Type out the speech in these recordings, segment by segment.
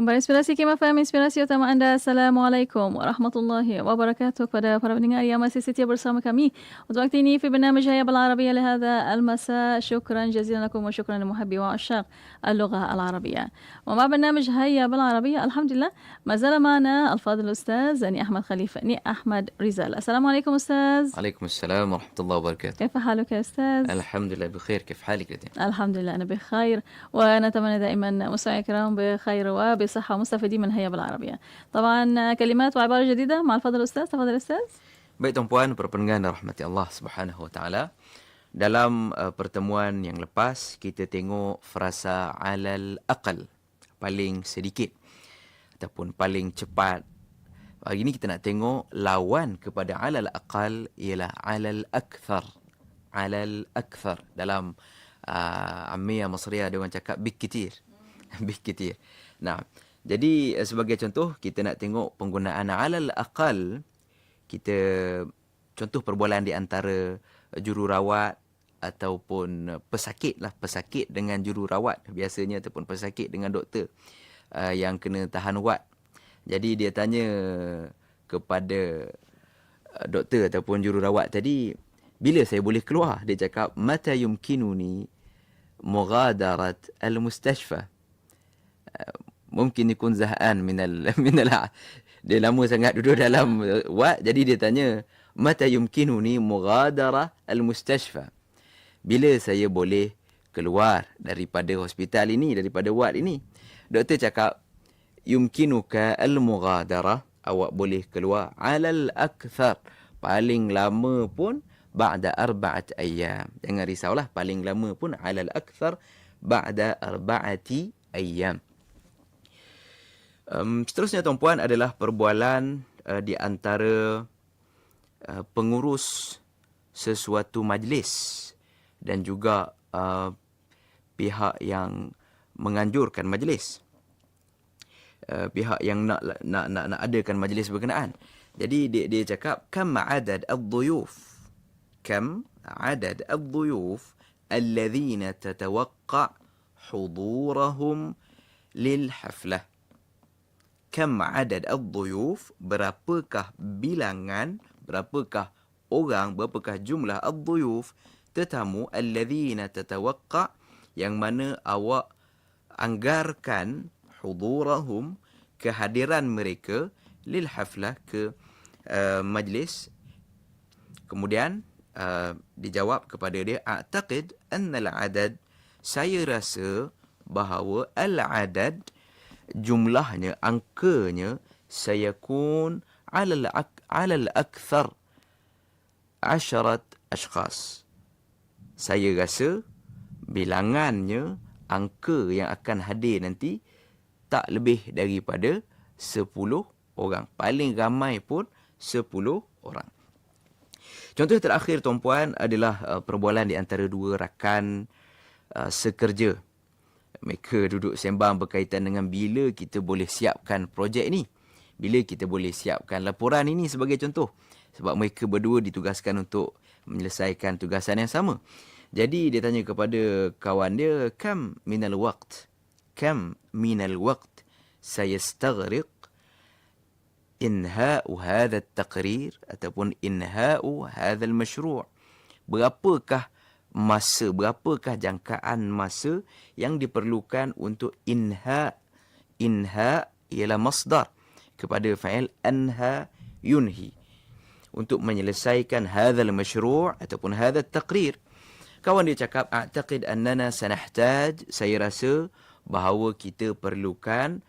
Kembali inspirasi Kima FM, inspirasi utama anda. Assalamualaikum warahmatullahi wabarakatuh kepada para pendengar yang masih setia bersama kami. Untuk waktu ini, في برنامج هيا بالعربية لهذا المساء شكرا جزيلا لكم وشكرا لمحبي وعشاق اللغة العربية. ومع برنامج هيا بالعربية الحمد لله ما زال معنا الفاضل الأستاذ ني أحمد خليفة ني أحمد رزال. السلام عليكم أستاذ. عليكم السلام ورحمة الله وبركاته. كيف حالك يا أستاذ؟ الحمد لله بخير، كيف حالك لدي؟ الحمد لله أنا بخير ونتمنى دائما مستمعي الكرام بخير وب بصحة ومستفيدين من هيا بالعربية طبعا كلمات وعبارة جديدة مع الفضل الأستاذ تفضل أستاذ Baik tuan-puan, para pendengar dan rahmati Allah Subhanahu wa taala. Dalam uh, pertemuan yang lepas kita tengok frasa alal aqal, paling sedikit ataupun paling cepat. Hari ini kita nak tengok lawan kepada alal aqal ialah alal akthar. Alal akthar dalam uh, Amiyah Masriyah dia orang cakap bikitir. bikitir. Nah, jadi eh, sebagai contoh kita nak tengok penggunaan alal aqal kita contoh perbualan di antara eh, jururawat ataupun eh, pesakit lah. Pesakit dengan jururawat biasanya ataupun pesakit dengan doktor uh, yang kena tahan wat. Jadi dia tanya kepada doktor ataupun jururawat tadi bila saya boleh keluar? Dia cakap mata yumkinuni mughadarat al-mustashfa. Uh, mungkin ikun zahan minal minal dia lama sangat duduk dalam wad jadi dia tanya mata yumkinuni mughadara al mustashfa bila saya boleh keluar daripada hospital ini daripada wad ini? Doktor cakap yumkinuka al mughadara awak boleh keluar alal akthar. Paling lama pun ba'da arba'at ayyam. Jangan risaulah paling lama pun alal akthar ba'da arba'ati ayyam Um, seterusnya tuan-puan adalah perbualan uh, di antara uh, pengurus sesuatu majlis dan juga uh, pihak yang menganjurkan majlis. Uh, pihak yang nak nak nak nak adakan majlis berkenaan. Jadi dia dia cakap kam adad ad-dhuyuf. Kam adad ad-dhuyuf alladhina tatawaqqa hudurahum lil haflah kam adad ad-dhuyuf berapakah bilangan? Berapakah orang? Berapakah jumlah ad-dhuyuf tetamu alladzina tatawaqqa yang mana awak anggarkan hudurahum kehadiran mereka lil haflah ke uh, majlis. Kemudian uh, dijawab kepada dia a'taqid anna al-adad saya rasa bahawa al-adad jumlahnya angkanya sayakun ala ala al-akthar asharat ashkhas. Saya rasa bilangannya angka yang akan hadir nanti tak lebih daripada 10 orang. Paling ramai pun 10 orang. Contoh terakhir tuan-puan adalah uh, perbualan di antara dua rakan uh, sekerja mereka duduk sembang berkaitan dengan bila kita boleh siapkan projek ini. Bila kita boleh siapkan laporan ini sebagai contoh. Sebab mereka berdua ditugaskan untuk menyelesaikan tugasan yang sama. Jadi dia tanya kepada kawan dia, Kam minal waqt? Kam minal waqt saya staghriq inha'u hadha taqrir ataupun inha'u hadha al-mashru' berapakah masa berapakah jangkaan masa yang diperlukan untuk inha? Inha ialah masdar kepada fa'il anha yunhi. Untuk menyelesaikan hadzal masyru' ataupun hadzal taqrir. Kawan dia cakap a'taqid annana sanahtaj saya rasa bahawa kita perlukan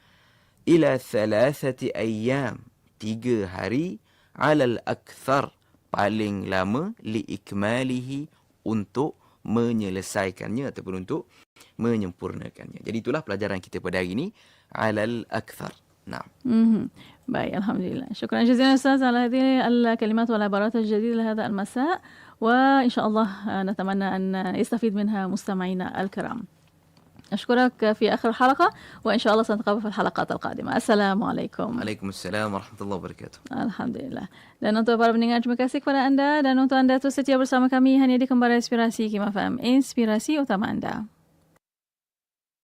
ila thalathati ayyam tiga hari alal akthar paling lama li ikmalihi untuk menyelesaikannya ataupun untuk menyempurnakannya. Jadi itulah pelajaran kita pada hari ini alal akthar. Naam. Mm-hmm. Baik, alhamdulillah. Syukran jazilan Ustaz ala hadhihi al-kalimat wal ibarat al-jadida لهذا المساء وإن شاء الله نتمنى أن يستفيد منها مستمعينا الكرام. أشكرك في آخر الحلقة وإن شاء الله سنتقابل في الحلقات القادمة السلام عليكم عليكم السلام ورحمة الله وبركاته الحمد لله dan untuk para pendengar terima kasih kepada anda dan untuk anda tu setia bersama kami hanya di Kembara Inspirasi Kim FM Inspirasi Utama Anda